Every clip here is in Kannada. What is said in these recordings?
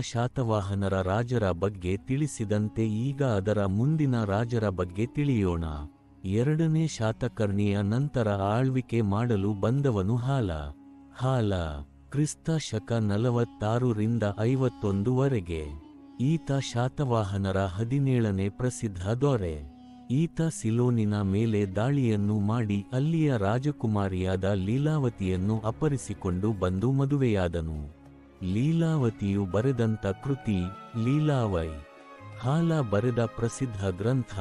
ಶಾತವಾಹನರ ರಾಜರ ಬಗ್ಗೆ ತಿಳಿಸಿದಂತೆ ಈಗ ಅದರ ಮುಂದಿನ ರಾಜರ ಬಗ್ಗೆ ತಿಳಿಯೋಣ. ಎರಡನೇ ಶಾತಕರ್ಣಿಯ ನಂತರ ಆಳ್ವಿಕೆ ಮಾಡಲು ಬಂದವನು ಹಾಲ. ಹಾಲ, ಕ್ರಿಸ್ತ ಶಕ ನಲವತ್ತಾರರಿಂದ ಐವತ್ತೊಂದುವರೆಗೆ ಈತ ಶಾತವಾಹನರ ಹದಿನೇಳನೇ ಪ್ರಸಿದ್ಧ ದೊರೆ. ಈತ ಸಿಲೋನಿನ ಮೇಲೆ ದಾಳಿಯನ್ನು ಮಾಡಿ ಅಲ್ಲಿಯ ರಾಜಕುಮಾರಿಯಾದ ಲೀಲಾವತಿಯನ್ನು ಅಪರಿಸಿಕೊಂಡು ಬಂದು ಮದುವೆಯಾದನು. ಲೀಲಾವತಿಯು ಬರೆದಂತ ಕೃತಿ ಲೀಲಾವೈ. ಹಾಲ ಬರೆದ ಪ್ರಸಿದ್ಧ ಗ್ರಂಥ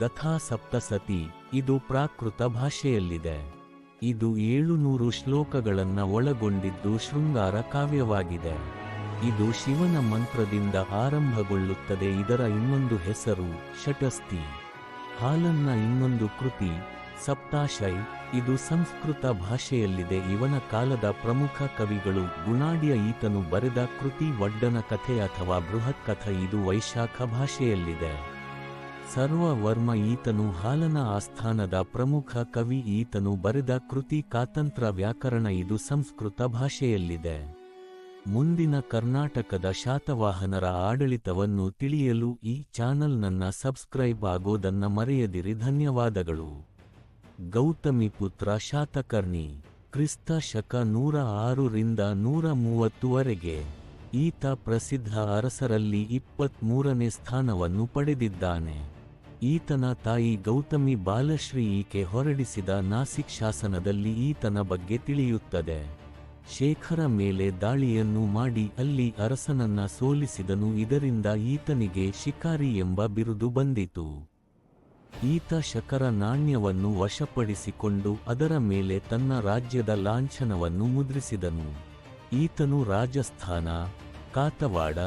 ಗಥಾ ಸಪ್ತಸತಿ ಇದು ಪ್ರಾಕೃತ ಭಾಷೆಯಲ್ಲಿದೆ. ಇದು ಏಳುನೂರು ಶ್ಲೋಕಗಳನ್ನು ಒಳಗೊಂಡಿದ್ದು ಶೃಂಗಾರ ಕಾವ್ಯವಾಗಿದೆ. ಇದು ಶಿವನ ಮಂತ್ರದಿಂದ ಆರಂಭಗೊಳ್ಳುತ್ತದೆ ಇದರ ಇನ್ನೊಂದು ಹೆಸರು ಷಟಸ್ತಿ ಹಾಲನ್ನ ಇನ್ನೊಂದು ಕೃತಿ ಸಪ್ತಾಶೈ ಇದು ಸಂಸ್ಕೃತ ಭಾಷೆಯಲ್ಲಿದೆ. ಇವನ ಕಾಲದ ಪ್ರಮುಖ ಕವಿಗಳು ಗುಣಾಡಿಯ ಈತನು ಬರೆದ ಕೃತಿ ವಡ್ಡನ ಕಥೆ ಅಥವಾ ಬೃಹತ್ ಕಥೆ, ಇದು ವೈಶಾಖ ಭಾಷೆಯಲ್ಲಿದೆ. ಸರ್ವವರ್ಮ ಈತನು ಹಾಲನ ಆಸ್ಥಾನದ ಪ್ರಮುಖ ಕವಿ, ಈತನು ಬರೆದ ಕೃತಿ ಕಾತಂತ್ರ ವ್ಯಾಕರಣ, ಇದು ಸಂಸ್ಕೃತ ಭಾಷೆಯಲ್ಲಿದೆ. ಮುಂದಿನ ಕರ್ನಾಟಕದ ಶಾತವಾಹನರ ಆಡಳಿತವನ್ನು ತಿಳಿಯಲು ಈ ಚಾನಲ್ನನ್ನ ಸಬ್ಸ್ಕ್ರೈಬ್ ಆಗೋದನ್ನ ಮರೆಯದಿರಿ. ಧನ್ಯವಾದಗಳು. ಗೌತಮಿ ಪುತ್ರ ಶಾತಕರ್ಣಿ ಕ್ರಿಸ್ತ ಶಕ ನೂರ ಆರರಿಂದ ನೂರ ಮೂವತ್ತುವರೆಗೆ ಈತ ಪ್ರಸಿದ್ಧ ಅರಸರಲ್ಲಿ ಇಪ್ಪತ್ಮೂರನೇ ಸ್ಥಾನವನ್ನು ಪಡೆದಿದ್ದಾನೆ. ಈತನ ತಾಯಿ ಗೌತಮಿ ಬಾಲಶ್ರೀ ಈಕೆ ಹೊರಡಿಸಿದ ನಾಸಿಕ್ ಶಾಸನದಲ್ಲಿ ಈತನ ಬಗ್ಗೆ ತಿಳಿಯುತ್ತದೆ. ಶೇಖರ ಮೇಲೆ ದಾಳಿಯನ್ನು ಮಾಡಿ ಅಲ್ಲಿ ಅರಸನನ್ನ ಸೋಲಿಸಿದನು ಇದರಿಂದ ಈತನಿಗೆ ಶಿಕಾರಿ ಎಂಬ ಬಿರುದು ಬಂದಿತು. ಈತ ಶಕರ ನಾಣ್ಯವನ್ನು ವಶಪಡಿಸಿಕೊಂಡು ಅದರ ಮೇಲೆ ತನ್ನ ರಾಜ್ಯದ ಲಾಂಛನವನ್ನು ಮುದ್ರಿಸಿದನು. ಈತನು ರಾಜಸ್ಥಾನ, ಕಾತವಾಡ,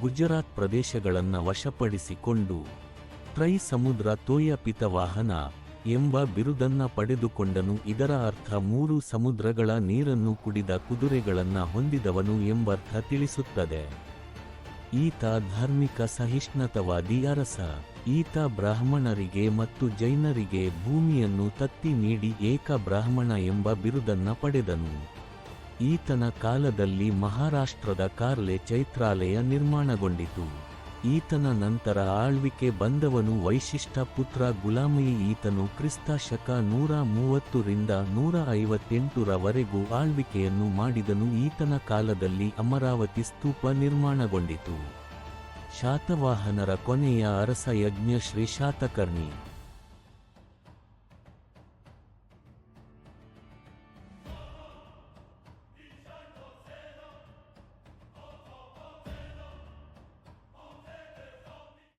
ಗುಜರಾತ್ ಪ್ರದೇಶಗಳನ್ನು ವಶಪಡಿಸಿಕೊಂಡು ತ್ರೈ ಸಮುದ್ರ ತೋಯಪಿತ ವಾಹನ ಎಂಬ ಬಿರುದನ್ನ ಪಡೆದುಕೊಂಡನು. ಇದರ ಅರ್ಥ ಮೂರು ಸಮುದ್ರಗಳ ನೀರನ್ನು ಕುಡಿದ ಕುದುರೆಗಳನ್ನು ಹೊಂದಿದವನು ಎಂಬರ್ಥ ತಿಳಿಸುತ್ತದೆ. ಈತ ಧಾರ್ಮಿಕ ಸಹಿಷ್ಣುತವಾದಿ ಅರಸ. ಈತ ಬ್ರಾಹ್ಮಣರಿಗೆ ಮತ್ತು ಜೈನರಿಗೆ ಭೂಮಿಯನ್ನು ತತ್ತಿ ನೀಡಿ ಏಕ ಬ್ರಾಹ್ಮಣ ಎಂಬ ಬಿರುದನ್ನ ಪಡೆದನು. ಈತನ ಕಾಲದಲ್ಲಿ ಮಹಾರಾಷ್ಟ್ರದ ಕಾರ್ಲೆ ಚೈತ್ರಾಲಯ ನಿರ್ಮಾಣಗೊಂಡಿತು. ಈತನ ನಂತರ ಆಳ್ವಿಕೆ ಬಂದವನು ವೈಶಿಷ್ಟ ಪುತ್ರ ಗುಲಾಮಿ. ಈತನು ಕ್ರಿಸ್ತ ಶಕ ನೂರ ಮೂವತ್ತರಿಂದ ನೂರ ಐವತ್ತೆಂಟರವರೆಗೂ ಆಳ್ವಿಕೆಯನ್ನು ಮಾಡಿದನು. ಈತನ ಕಾಲದಲ್ಲಿ ಅಮರಾವತಿ ಸ್ತೂಪ ನಿರ್ಮಾಣಗೊಂಡಿತು. ಶಾತವಾಹನರ ಕೊನೆಯ ಅರಸ ಯಜ್ಞ ಶ್ರೀ ಶಾತಕರ್ಣಿ